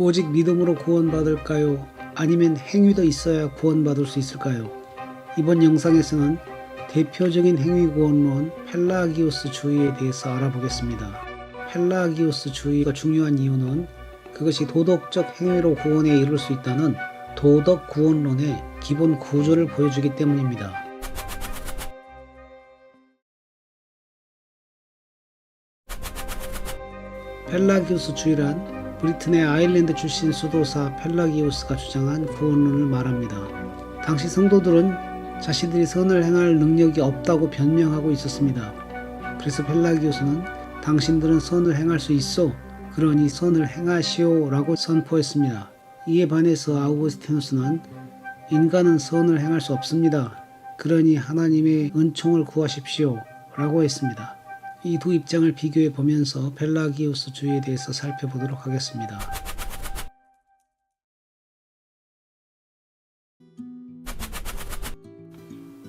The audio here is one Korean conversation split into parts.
오직 믿음으로 구원받을까요? 아니면 행위도 있어야 구원받을 수 있을까요? 이번 영상에서는 대표적인 행위 구원론 펠라기오스 주의에 대해서 알아보겠습니다. 펠라기오스 주의가 중요한 이유는 그것이 도덕적 행위로 구원에 이를 수 있다는 도덕 구원론의 기본 구조를 보여주기 때문입니다. 펠라기우스 주의란 브리튼의 아일랜드 출신 수도사 펠라기우스가 주장한 구원론을 말합니다. 당시 성도들은 자신들이 선을 행할 능력이 없다고 변명하고 있었습니다. 그래서 펠라기우스는 당신들은 선을 행할 수 있어 그러니 선을 행하시오 라고 선포했습니다. 이에 반해서 아우구스티누스는 인간은 선을 행할 수 없습니다. 그러니 하나님의 은총을 구하십시오 라고 했습니다. 이 두 입장을 비교해 보면서 펠라기우스 주의에 대해서 살펴보도록 하겠습니다.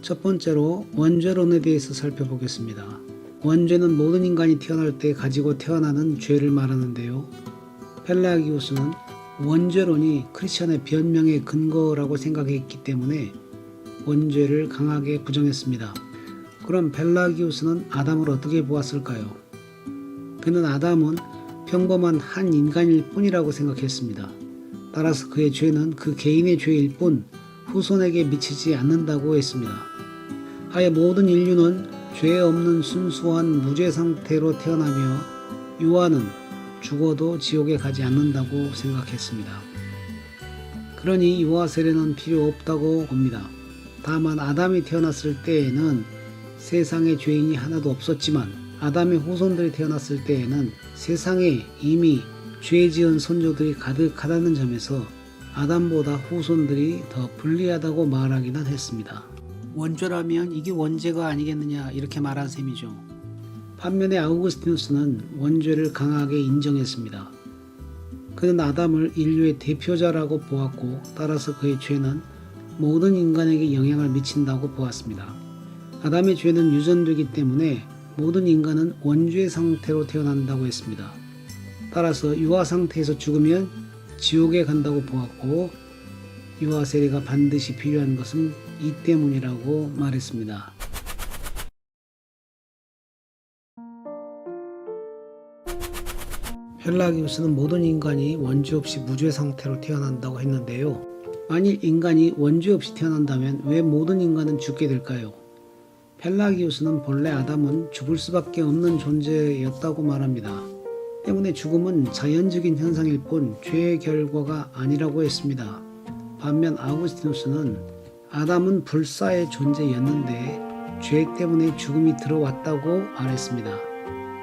첫 번째로 원죄론에 대해서 살펴보겠습니다. 원죄는 모든 인간이 태어날 때 가지고 태어나는 죄를 말하는데요. 펠라기우스는 원죄론이 크리스천의 변명의 근거라고 생각했기 때문에 원죄를 강하게 부정했습니다. 그럼 펠라기우스는 아담을 어떻게 보았을까요? 그는 아담은 평범한 한 인간일 뿐이라고 생각했습니다. 따라서 그의 죄는 그 개인의 죄일 뿐 후손에게 미치지 않는다고 했습니다. 하여 모든 인류는 죄 없는 순수한 무죄 상태로 태어나며 유아는 죽어도 지옥에 가지 않는다고 생각했습니다. 그러니 유아 세례는 필요 없다고 봅니다. 다만 아담이 태어났을 때에는 세상에 죄인이 하나도 없었지만 아담의 후손들이 태어났을 때에는 세상에 이미 죄 지은 선조들이 가득하다는 점에서 아담보다 후손들이 더 불리하다고 말하기는 했습니다. 원죄라면 이게 원죄가 아니겠느냐 이렇게 말한 셈이죠. 반면에 아우구스티누스는 원죄를 강하게 인정했습니다. 그는 아담을 인류의 대표자라고 보았고 따라서 그의 죄는 모든 인간에게 영향을 미친다고 보았습니다. 아담의 죄는 유전되기 때문에 모든 인간은 원죄 상태로 태어난다고 했습니다. 따라서 유아 상태에서 죽으면 지옥에 간다고 보았고 유아 세례가 반드시 필요한 것은 이 때문이라고 말했습니다. 펠라기우스는 모든 인간이 원죄 없이 무죄 상태로 태어난다고 했는데요. 만일 인간이 원죄 없이 태어난다면 왜 모든 인간은 죽게 될까요? 펠라기우스는 본래 아담은 죽을 수밖에 없는 존재였다고 말합니다. 때문에 죽음은 자연적인 현상일 뿐 죄의 결과가 아니라고 했습니다. 반면 아우구스티누스는 아담은 불사의 존재였는데 죄 때문에 죽음이 들어왔다고 말했습니다.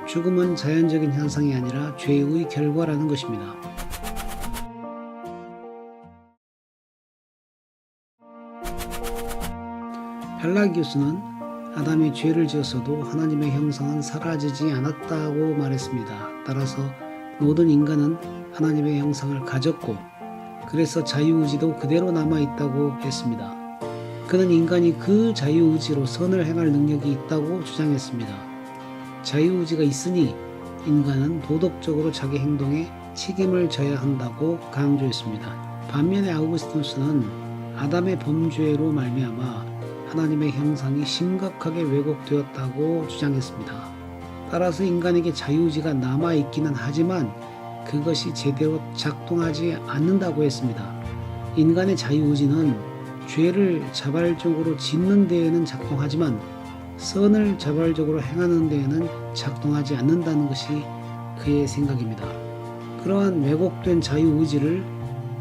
죽음은 자연적인 현상이 아니라 죄의 결과라는 것입니다. 펠라기우스는 아담이 죄를 지었어도 하나님의 형상은 사라지지 않았다고 말했습니다. 따라서 모든 인간은 하나님의 형상을 가졌고 그래서 자유의지도 그대로 남아 있다고 했습니다. 그는 인간이 그 자유의지로 선을 행할 능력이 있다고 주장했습니다. 자유의지가 있으니 인간은 도덕적으로 자기 행동에 책임을 져야 한다고 강조했습니다. 반면에 아우구스티누스는 아담의 범죄로 말미암아 하나님의 형상이 심각하게 왜곡되었다고 주장했습니다. 따라서 인간에게 자유의지가 남아있기는 하지만 그것이 제대로 작동하지 않는다고 했습니다. 인간의 자유의지는 죄를 자발적으로 짓는 데에는 작동하지만 선을 자발적으로 행하는 데에는 작동하지 않는다는 것이 그의 생각입니다. 그러한 왜곡된 자유의지를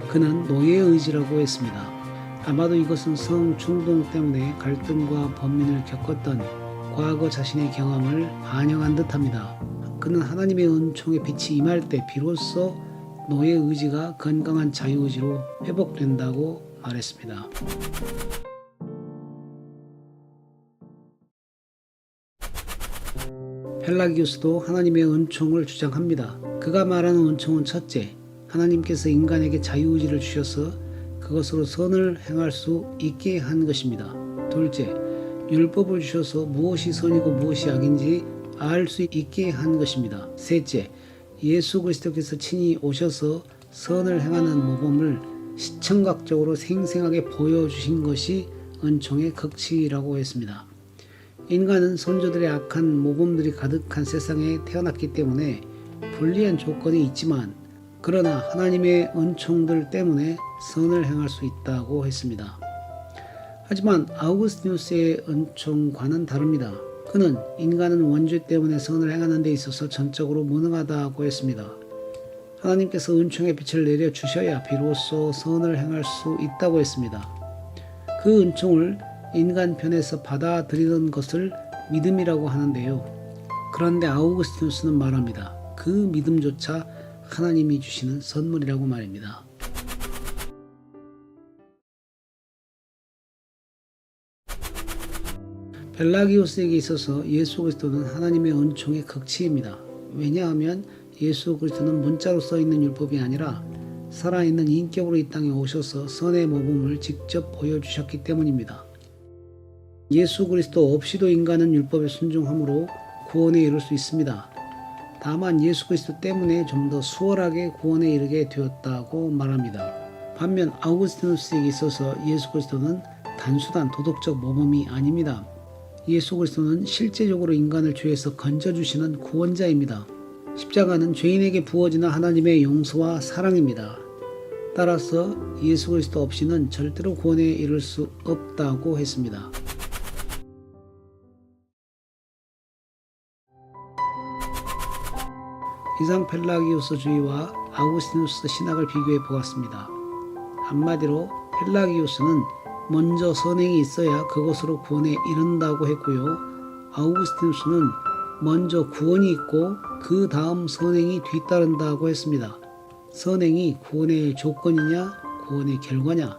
그는 노예의지라고 했습니다. 아마도 이것은 성 충동 때문에 갈등과 범민을 겪었던 과거 자신의 경험을 반영한 듯합니다. 그는 하나님의 은총의 빛이 임할 때 비로소 노예 의지가 건강한 자유 의지로 회복된다고 말했습니다. 펠라기우스도 하나님의 은총을 주장합니다. 그가 말하는 은총은 첫째, 하나님께서 인간에게 자유의지를 주셔서 그것으로 선을 행할 수 있게 한 것입니다. 둘째, 율법을 주셔서 무엇이 선이고 무엇이 악인지 알 수 있게 한 것입니다. 셋째, 예수 그리스도께서 친히 오셔서 선을 행하는 모범을 시청각적으로 생생하게 보여주신 것이 은총의 극치라고 했습니다. 인간은 선조들의 악한 모범들이 가득한 세상에 태어났기 때문에 불리한 조건이 있지만 그러나 하나님의 은총들 때문에 선을 행할 수 있다고 했습니다. 하지만 아우구스티누스의 은총과는 다릅니다. 그는 인간은 원죄 때문에 선을 행하는 데 있어서 전적으로 무능하다고 했습니다. 하나님께서 은총의 빛을 내려 주셔야 비로소 선을 행할 수 있다고 했습니다. 그 은총을 인간 편에서 받아들이는 것을 믿음이라고 하는데요. 그런데 아우구스티누스는 말합니다. 그 믿음조차 하나님이 주시는 선물이라고 말입니다. 벨라기오스에게 있어서 예수 그리스도는 하나님의 은총의 극치입니다. 왜냐하면 예수 그리스도는 문자로 써 있는 율법이 아니라 살아있는 인격으로 이 땅에 오셔서 선의 모범을 직접 보여주셨기 때문입니다. 예수 그리스도 없이도 인간은 율법에 순종함으로 구원에 이를 수 있습니다. 다만 예수 그리스도 때문에 좀 더 수월하게 구원에 이르게 되었다고 말합니다. 반면 아우구스티누스에게 있어서 예수 그리스도는 단순한 도덕적 모범이 아닙니다. 예수 그리스도는 실제적으로 인간을 죄에서 건져주시는 구원자입니다. 십자가는 죄인에게 부어지는 하나님의 용서와 사랑입니다. 따라서 예수 그리스도 없이는 절대로 구원에 이를 수 없다고 했습니다. 이상 펠라기우스주의와 아우구스티누스 신학을 비교해 보았습니다. 한마디로 펠라기우스는 먼저 선행이 있어야 그것으로 구원에 이른다고 했고요. 아우구스티누스는 먼저 구원이 있고 그 다음 선행이 뒤따른다고 했습니다. 선행이 구원의 조건이냐 구원의 결과냐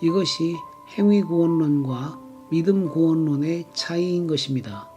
이것이 행위 구원론과 믿음 구원론의 차이인 것입니다.